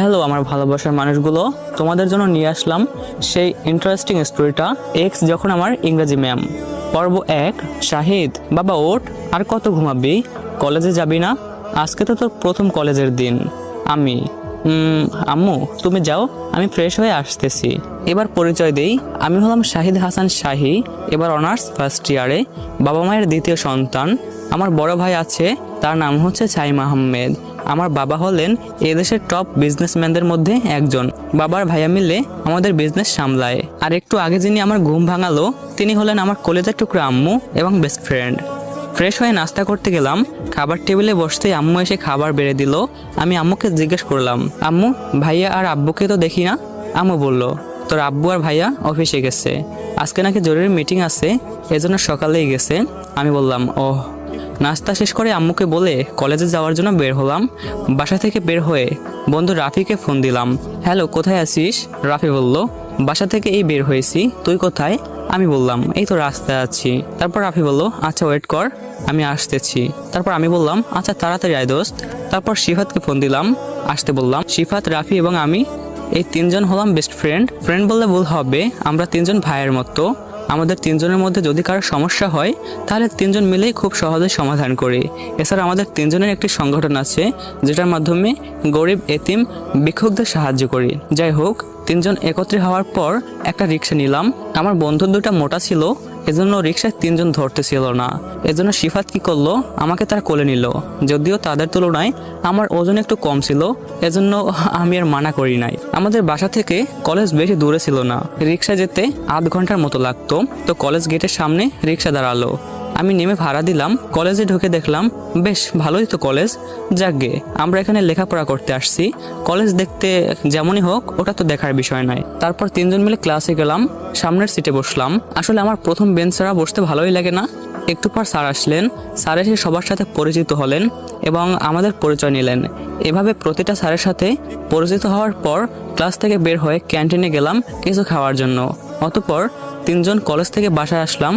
Hello আমার ভালোবাসার মানুষগুলো। তোমাদের জন্য নিয়ে আসলাম সেই ইন্টারেস্টিং স্টোরিটা এক্স যখন আমার ইংরেজি ম্যাম পর্ব এক, শাহিদ, বাবা ওঠ, আর কত ঘুমাবি? কলেজে যাবি না? আজকে তো তোর প্রথম কলেজের দিন। আমি আম্মু, তুমি যাও, আমি ফ্রেশ হয়ে আসতেছি। এবার পরিচয় দেই, আমি হলাম শাহিদ হাসান শাহি, এবার অনার্স ফার্স্ট ইয়ারে বাবা মায়ের দ্বিতীয় সন্তান, আমার বড় ভাই আছে, তার নাম হচ্ছে সাইম আহমেদ। আমার বাবা হলেন এদেশের টপ বিজনেসম্যানদের মধ্যে একজন। বাবার ভাইয়া মিলে আমাদের বিজনেস সামলায়। আর একটু আগে যিনি আমার ঘুম ভাঙালো, তিনি হলেন আমার কলেজের টুকরা আম্মু এবং বেস্ট ফ্রেন্ড ফ্রেশ হয়ে নাস্তা করতে গেলাম, খাবার টেবিলে বসতেই আম্মু এসে খাবার বেড়ে দিল। আমি আম্মুকে জিজ্ঞেস করলাম, আম্মু, ভাইয়া আর আব্বুকে তো দেখি না? আম্মু বলল, তোর আব্বু আর ভাইয়া অফিসে গেছে। আজকে নাকি জরুরি মিটিং আছে, এজন্য সকালেই গেছে। আমি বললাম, ওহ নাস্তা শেষ করে আম্মুকে বলে কলেজে যাওয়ার জন্য বের হলাম। বাসা থেকে বের হয়ে বন্ধু রাফিকে ফোন দিলাম। হ্যালো, কোথায় আছিস? রাফি বলল। বাসা থেকে এই বের হয়েছি। তুই কোথায়? আমি বললাম, এই তো রাস্তায় আছি। তারপর রাফি বলল আচ্ছা ওয়েট কর, আমি আসতেছি। তারপর আমি বললাম আচ্ছা তাড়াতাড়ি আয় দোস্ত। তারপর শিফাতকে ফোন দিলাম, আসতে বললাম, শিফাত, রাফি এবং আমি, এই তিনজন হলাম বেস্ট ফ্রেন্ড ফ্রেন্ড বললে ভুল হবে, আমরা তিনজন ভাইয়ের মতো। আমাদের তিনজনের মধ্যে যদি কারও সমস্যা হয়, তাহলে তিনজন মিলেই খুব সহজে সমাধান করি। এছাড়া আমাদের তিনজনের একটি সংগঠন আছে, যেটার মাধ্যমে গরিব, এতিম, ভিক্ষুকদের সাহায্য করি। যাই হোক, তিনজন একত্রে হওয়ার পর একটা রিক্সা নিলাম। আমার বন্ধু দুটা মোটা ছিল এজন্য রিক্সায় তিনজন ধরতে ছিল না। এজন্য সিফাত কি করল? আমাকে তার কোলে নিল। যদিও তাদের তুলনায় আমার ওজন একটু কম ছিল, এজন্য আমি আর মানা করি নাই। আমাদের বাসা থেকে কলেজ বেশি দূরে ছিল না। রিক্সা যেতে আধ ঘণ্টার মতো লাগতো। তো কলেজ গেটের সামনে রিক্সা দাঁড়াল। আমি নেমে ভাড়া দিলাম, কলেজে ঢুকে দেখলাম, বেশ, ভালোই তো কলেজ। যাকগে আমরা এখানে লেখাপড়া করতে আসছি। কলেজ দেখতে যেমনই হোক, ওটা তো দেখার বিষয় নয়। তারপর তিনজন মিলে ক্লাসে গেলাম, সামনের সিটে বসলাম। আসলে আমার প্রথম বেঞ্চ ছাড়া বসতে ভালোই লাগে না। একটু পর স্যার আসলেন। স্যার এসে সবার সাথে পরিচিত হলেন এবং আমাদের পরিচয় নিলেন। এভাবে প্রতিটা স্যারের সাথে পরিচিত হওয়ার পর ক্লাস থেকে বের হয়ে ক্যান্টিনে গেলাম কিছু খাওয়ার জন্য। অতপর তিনজন কলেজ থেকে বাসায় আসলাম।